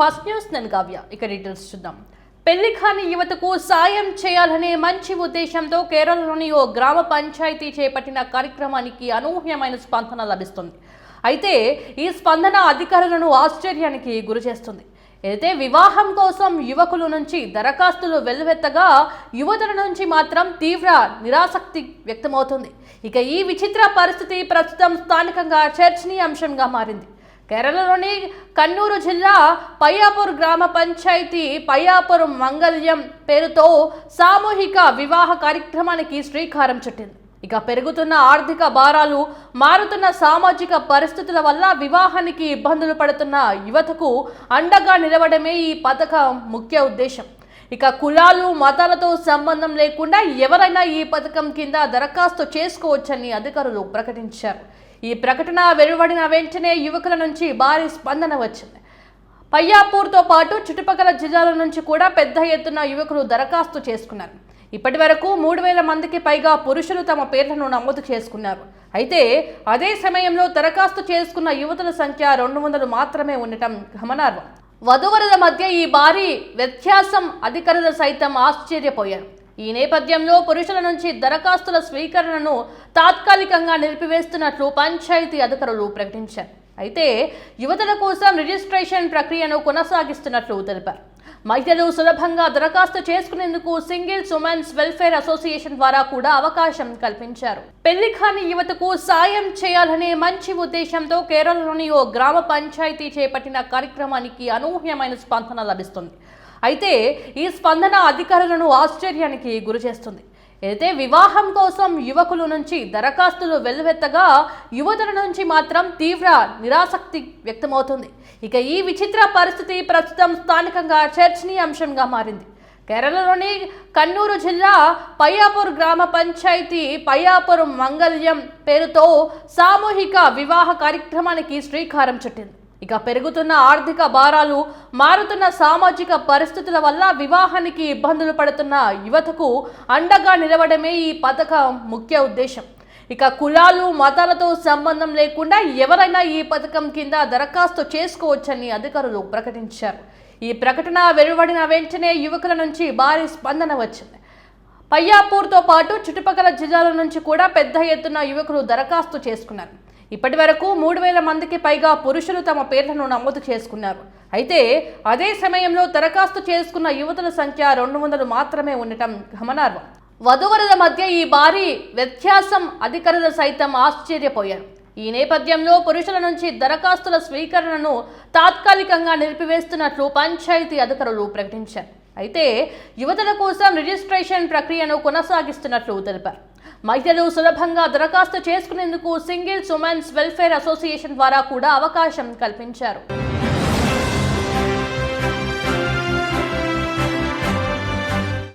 First news నేను కావ్య. ఇక details చూద్దాం. పెళ్ళి కాని యువతకు సాయం చేయాలనే మంచి ఉద్దేశంతో కేరళలోని ఓ గ్రామ పంచాయతీ చేపట్టిన కార్యక్రమానికి అనూహ్యమైన స్పందన లభిస్తుంది. అయితే ఈ స్పందన అధికారులను ఆశ్చర్యానికి గురి చేస్తుంది. అయితే వివాహం కోసం యువకుల నుంచి దరఖాస్తులు వెల్లువెత్తగా యువతుల నుంచి మాత్రం తీవ్ర నిరాసక్తి వ్యక్తమవుతుంది. ఇక ఈ విచిత్ర పరిస్థితి ప్రస్తుతం స్థానికంగా చర్చనీయాంశంగా మారింది. కేరళలోని కన్నూరు జిల్లా పయ్యాపూర్ గ్రామ పంచాయతీ పయ్యాపూర్ మంగళ్యం పేరుతో సామూహిక వివాహ కార్యక్రమానికి శ్రీకారం చుట్టింది. ఇక పెరుగుతున్న ఆర్థిక భారాలు మారుతున్న సామాజిక పరిస్థితుల వల్ల వివాహానికి ఇబ్బందులు పడుతున్న యువతకు అండగా నిలవడమే ఈ పథకం ముఖ్య ఉద్దేశం. ఇక కులాలు మతాలతో సంబంధం లేకుండా ఎవరైనా ఈ పథకం కింద దరఖాస్తు చేసుకోవచ్చని అధికారులు ప్రకటించారు. ఈ ప్రకటన వెలువడిన వెంటనే యువకుల నుంచి భారీ స్పందన వచ్చింది. పయ్యాపూర్తో పాటు చుట్టుపక్కల జిల్లాల నుంచి కూడా పెద్ద ఎత్తున యువకులు దరఖాస్తు చేసుకున్నారు. ఇప్పటి వరకు మూడు వేల మందికి పైగా పురుషులు తమ పేర్లను నమోదు చేసుకున్నారు. అయితే అదే సమయంలో దరఖాస్తు చేసుకున్న యువతుల సంఖ్య రెండు వందలు మాత్రమే ఉండటం గమనార్హం. వధువరుల మధ్య ఈ భారీ వ్యత్యాసం అధికారులు సైతం ఆశ్చర్యపోయారు. ఈ నేపథ్యంలో పురుషుల నుంచి దరఖాస్తుల స్వీకరణను తాత్కాలికంగా నిలిపివేస్తున్నట్లు పంచాయతీ అధికారులు ప్రకటించారు. అయితే యువతల కోసం రిజిస్ట్రేషన్ ప్రక్రియను కొనసాగిస్తున్నట్లు తెలిపారు. మహిళలు సులభంగా దరఖాస్తు చేసుకునేందుకు సింగిల్స్ ఉమెన్స్ వెల్ఫేర్ అసోసియేషన్ ద్వారా కూడా అవకాశం కల్పించారు. పెళ్ళి కాని యువతకు సాయం చేయాలనే మంచి ఉద్దేశంతో కేరళలోని ఓ గ్రామ పంచాయతీ చేపట్టిన కార్యక్రమానికి అనూహ్యమైన స్పందన లభిస్తుంది. అయితే ఈ స్పందన అధికారులను ఆశ్చర్యానికి గురి చేస్తుంది అయితే వివాహం కోసం యువకుల నుంచి దరఖాస్తులు వెల్లువెత్తగా యువతుల నుంచి మాత్రం తీవ్ర నిరాసక్తి వ్యక్తమవుతుంది. ఇక ఈ విచిత్ర పరిస్థితి ప్రస్తుతం స్థానికంగా చర్చనీయాంశంగా మారింది. కేరళలోని కన్నూరు జిల్లా పయ్యాపూర్ గ్రామ పంచాయతీ పయ్యాపూర్ మంగళ్యం పేరుతో సామూహిక వివాహ కార్యక్రమానికి శ్రీకారం చుట్టింది. ఇక పెరుగుతున్న ఆర్థిక భారాలు మారుతున్న సామాజిక పరిస్థితుల వల్ల వివాహానికి ఇబ్బందులు పడుతున్న యువతకు అండగా నిలవడమే ఈ పథకం ముఖ్య ఉద్దేశం. ఇక కులాలు మతాలతో సంబంధం లేకుండా ఎవరైనా ఈ పథకం కింద దరఖాస్తు చేసుకోవచ్చని అధికారులు ప్రకటించారు. ఈ ప్రకటన వెలువడిన వెంటనే యువకుల నుంచి భారీ స్పందన వచ్చింది. పయ్యాపూర్తో పాటు చుట్టుపక్కల జిల్లాల నుంచి కూడా పెద్ద ఎత్తున యువకులు దరఖాస్తు చేసుకున్నారు. ఇప్పటి వరకు మూడు వేల మందికి పైగా పురుషులు తమ పేర్లను నమోదు చేసుకున్నారు. అయితే అదే సమయంలో దరఖాస్తు చేసుకున్న యువతుల సంఖ్య రెండు వందలు మాత్రమే ఉండటం గమనార్హం. వధువరుల మధ్య ఈ భారీ వ్యత్యాసం అధికారులు సైతం ఆశ్చర్యపోయారు. ఈ నేపథ్యంలో పురుషుల నుంచి దరఖాస్తుల స్వీకరణను తాత్కాలికంగా నిలిపివేస్తున్నట్లు పంచాయతీ అధికారులు ప్రకటించారు. అయితే యువతల కోసం రిజిస్ట్రేషన్ ప్రక్రియను కొనసాగిస్తున్నట్లు తెలిపారు. మహిళలు సులభంగా దరఖాస్తు చేసుకునేందుకు సింగిల్స్ ఉమెన్స్ వెల్ఫేర్ అసోసియేషన్ ద్వారా కూడా అవకాశం కల్పించారు.